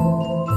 아!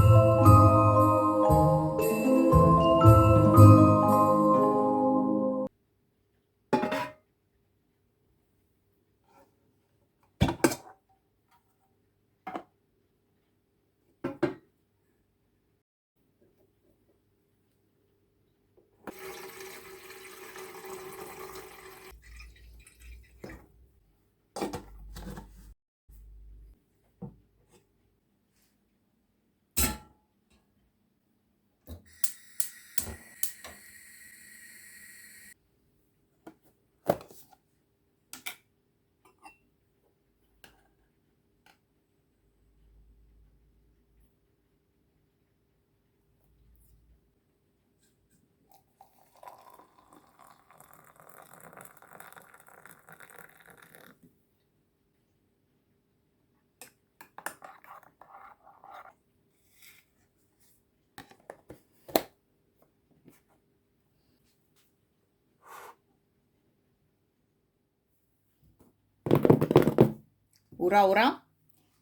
Ура, ура!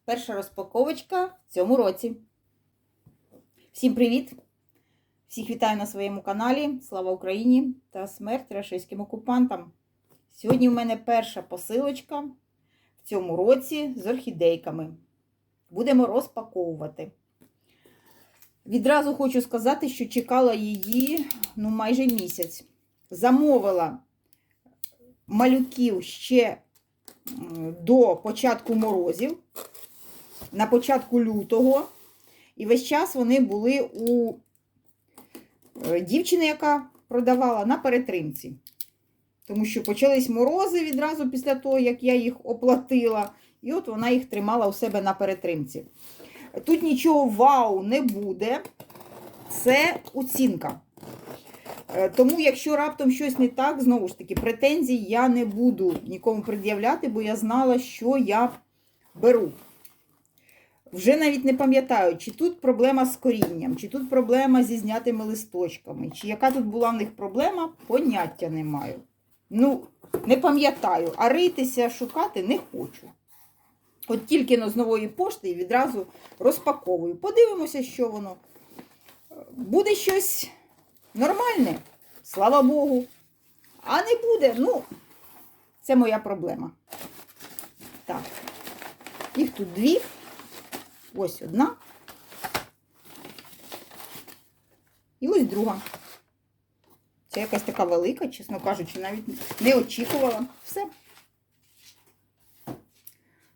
Перша розпаковочка в цьому році. Всім привіт! Всіх вітаю на своєму каналі. Слава Україні та смерть рашистським окупантам. Сьогодні в мене перша посилочка в цьому році з орхідейками. Будемо розпаковувати. Відразу хочу сказати, що чекала її ну, майже місяць. Замовила малюків ще до початку морозів, на початку лютого. І весь час вони були у е, дівчини, яка продавала на перетримці. Тому що почались морози відразу після того, як я їх оплатила. І от вона їх тримала у себе на перетримці. Тут нічого вау не буде. Це оцінка. Е, Тому, якщо раптом щось не так, знову ж таки, претензій я не буду нікому пред'являти, бо я знала, що я беру. Вже навіть не пам'ятаю, чи тут проблема з корінням, чи тут проблема зі знятими листочками, чи яка тут була в них проблема, поняття не маю. Ну, не пам'ятаю, а ритися, шукати не хочу. От тільки но з нової пошти і відразу розпаковую. Подивимося, що воно. Буде щось нормальне, слава Богу. А не буде, ну, це моя проблема. Так, їх тут дві. Ось одна. І ось друга. Це якась така велика, чесно кажучи, навіть не очікувала. Все.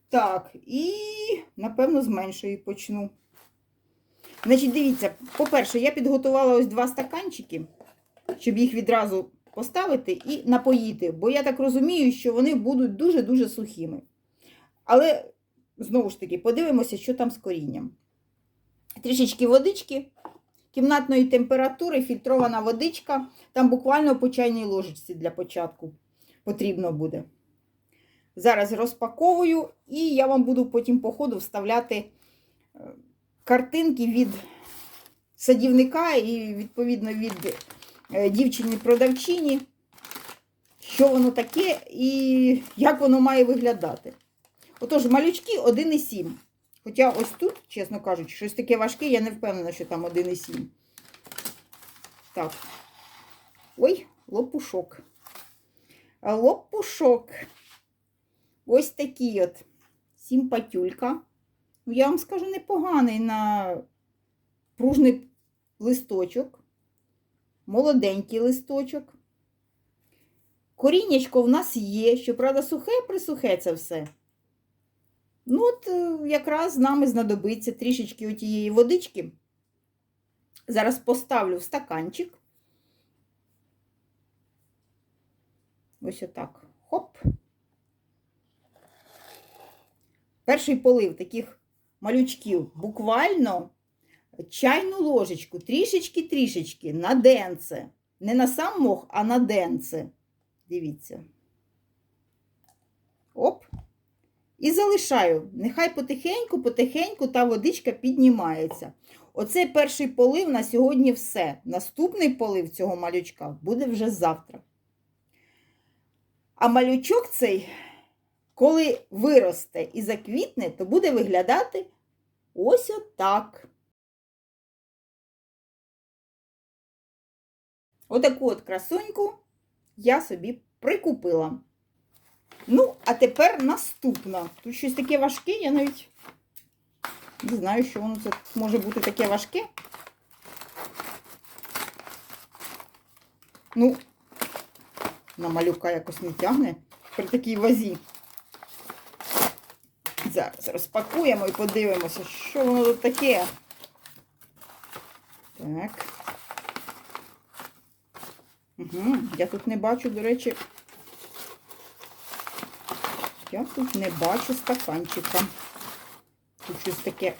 Так, і, напевно, з меншої почну. Значить, дивіться, по-перше, я підготувала ось два стаканчики, щоб їх відразу поставити і напоїти. Бо я так розумію, що вони будуть дуже-дуже сухими. Але, знову ж таки, подивимося, що там з корінням. Трішечки водички, кімнатної температури, фільтрована водичка. Там буквально по чайній ложечці для початку потрібно буде. Зараз розпаковую, і я вам буду потім по ходу вставляти картинки від садівника і, відповідно, від дівчини-продавчині, що воно таке і як воно має виглядати. Отож, малючки 1,7. Хоча ось тут, чесно кажучи, щось таке важке, я не впевнена, що там 1,7. Так. Ой, лопушок. Лопушок. Ось такий от симпатюлька. Ну, я вам скажу, непоганий на пружний листочок, молоденький листочок. Коріннячко в нас є, щоправда, сухе присухе це все. Ну, от якраз нам і знадобиться трішечки отієї водички. Зараз поставлю в стаканчик. Ось отак. Хоп. Перший полив таких малючків буквально чайну ложечку, трішечки-трішечки на денце. Не на сам мох, а на денце. Дивіться. Оп. І залишаю. Нехай потихеньку-потихеньку та водичка піднімається. Оцей перший полив на сьогодні все. Наступний полив цього малючка буде вже завтра. А малючок цей коли виросте і заквітне, то буде виглядати ось отак. Отаку от красуньку я собі прикупила. Ну, а тепер наступна. Тут щось таке важке, я навіть не знаю, що воно це може бути таке важке. Ну, на малюка якось не тягне при такій вазі. Зараз розпакуємо і подивимося, що воно тут таке. Так. Угу. Я тут не бачу, до речі, я тут не бачу стаканчика. Тут щось таке.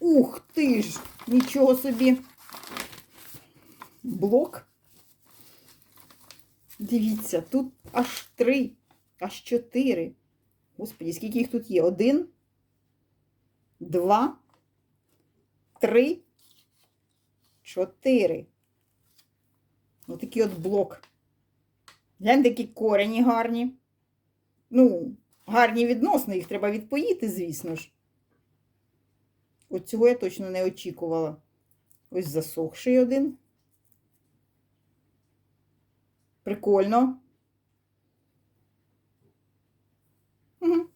Ух ти ж! Нічого собі. Блок. Дивіться, тут аж три, аж чотири. Господі, скільки їх тут є? Один, два, три, чотири. Ось такий от блок. Гляньте, які корені гарні. Ну, гарні відносно, їх треба відпоїти, звісно ж. От цього я точно не очікувала. Ось засохший один. Прикольно. Угу.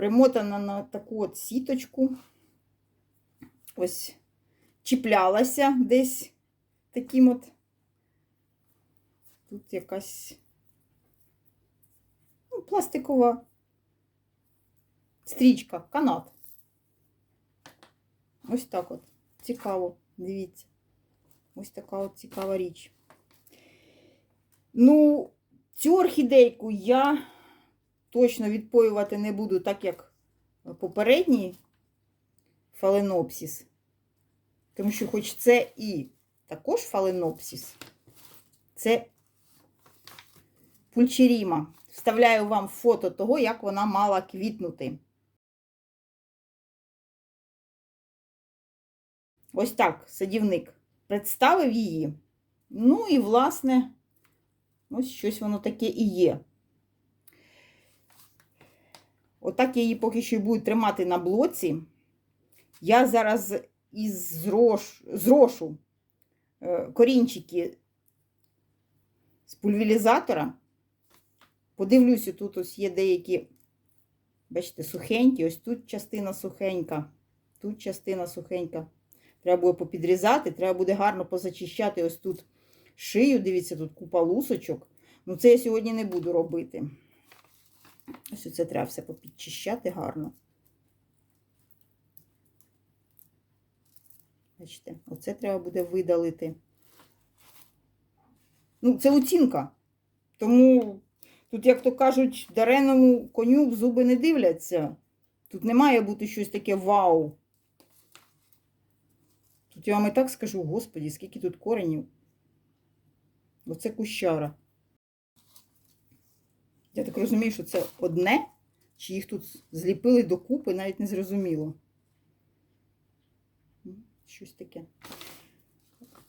Примотана на таку от сіточку. Ось чіплялася десь таким от. Тут якась ну, пластикова стрічка, канат. Ось так от. Цікаво, дивіться. Ось така от цікава річ. Ну, цю орхідейку я точно відпоювати не буду, так як попередній фаленопсіс. Тому що, хоч це і також фаленопсіс, це пульчеріма. Вставляю вам фото того, як вона мала квітнути. Ось так садівник представив її. Ну і, власне, ось щось воно таке і є. Отак я її поки що буду тримати на блоці. Я зараз із зрош, зрошу е, корінчики з пульверізатора. Подивлюся, тут ось є деякі, бачите, сухенькі, ось тут частина сухенька, тут частина сухенька. Треба буде попідрізати, треба буде гарно позачищати ось тут шию. Дивіться, тут купа лусочок. Ну, це я сьогодні не буду робити. Ось це треба все попідчищати гарно. Бачите, оце треба буде видалити. Ну, це оцінка. Тому тут, як то кажуть, дареному коню в зуби не дивляться. Тут не має бути щось таке вау. Тут я вам і так скажу, господі, скільки тут коренів. Оце кущара. Розумію, що це одне, чи їх тут зліпили докупи, навіть не зрозуміло. Щось таке.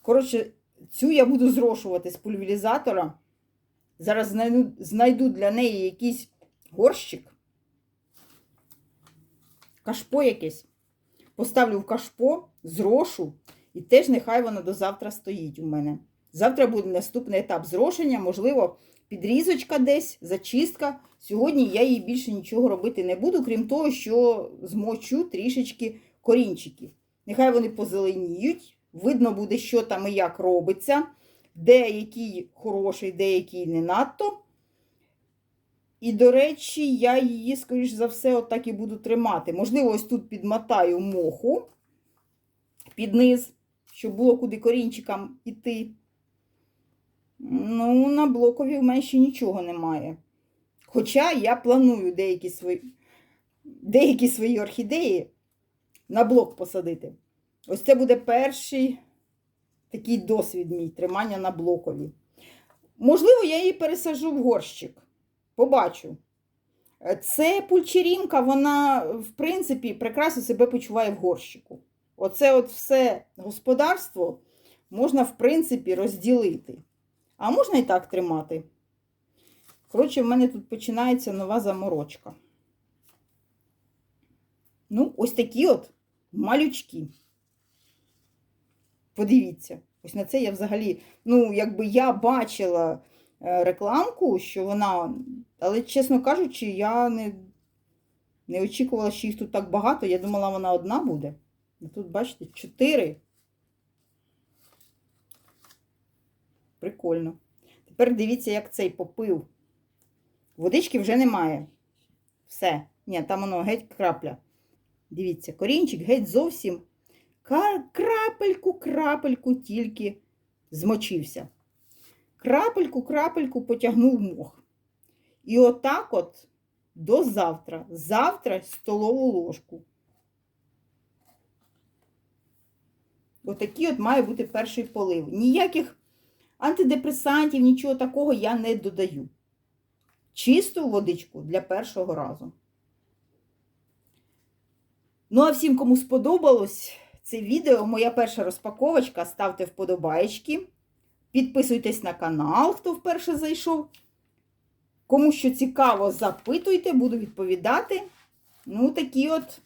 Коротше, цю я буду зрошувати з пульверізатора. Зараз знайду, знайду для неї якийсь горщик. Кашпо якесь. Поставлю в кашпо, зрошу, і теж нехай вона до завтра стоїть у мене. Завтра буде наступний етап зрошення, можливо, підрізочка десь, зачистка. Сьогодні я їй більше нічого робити не буду, крім того, що змочу трішечки корінчиків. Нехай вони позеленіють, видно буде, що там і як робиться, деякий хороший, деякий не надто. І, до речі, я її, скоріш за все, отак і буду тримати. Можливо, ось тут підмотаю моху під низ, щоб було куди корінчикам іти. Ну, на блокові в мене ще нічого немає. Хоча я планую деякі свої деякі свої орхідеї на блок посадити. Ось це буде перший такий досвід мій тримання на блокові. Можливо, я її пересажу в горщик. Побачу. Це пульчерінка, вона, в принципі, прекрасно себе почуває в горщику. Оце от все господарство можна, в принципі, розділити. А можна і так тримати. Коротше, в мене тут починається нова заморочка. Ну, ось такі от малючки. Подивіться, ось на це я взагалі, ну, якби я бачила е, рекламку, що вона, але, чесно кажучи, я не, не очікувала, що їх тут так багато. Я думала, вона одна буде. А Тут, бачите, чотири. Прикольно. Тепер дивіться, як цей попив. Водички вже немає. Все. Ні, там воно геть крапля. Дивіться, корінчик геть зовсім крапельку, крапельку тільки змочився. Крапельку, крапельку потягнув мох. І отак от до завтра. Завтра столову ложку. Отакий от має бути перший полив. Ніяких антидепресантів, нічого такого я не додаю. Чисту водичку для першого разу. Ну, а всім, кому сподобалось це відео, моя перша розпаковочка, ставте вподобайки. Підписуйтесь на канал, хто вперше зайшов. Кому що цікаво, запитуйте, буду відповідати. Ну, такі от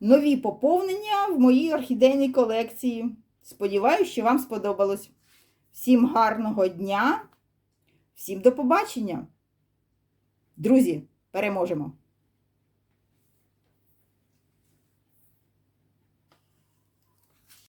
нові поповнення в моїй орхідейній колекції. Сподіваюсь, що вам сподобалось. Всім гарного дня, всім до побачення! Друзі, переможемо!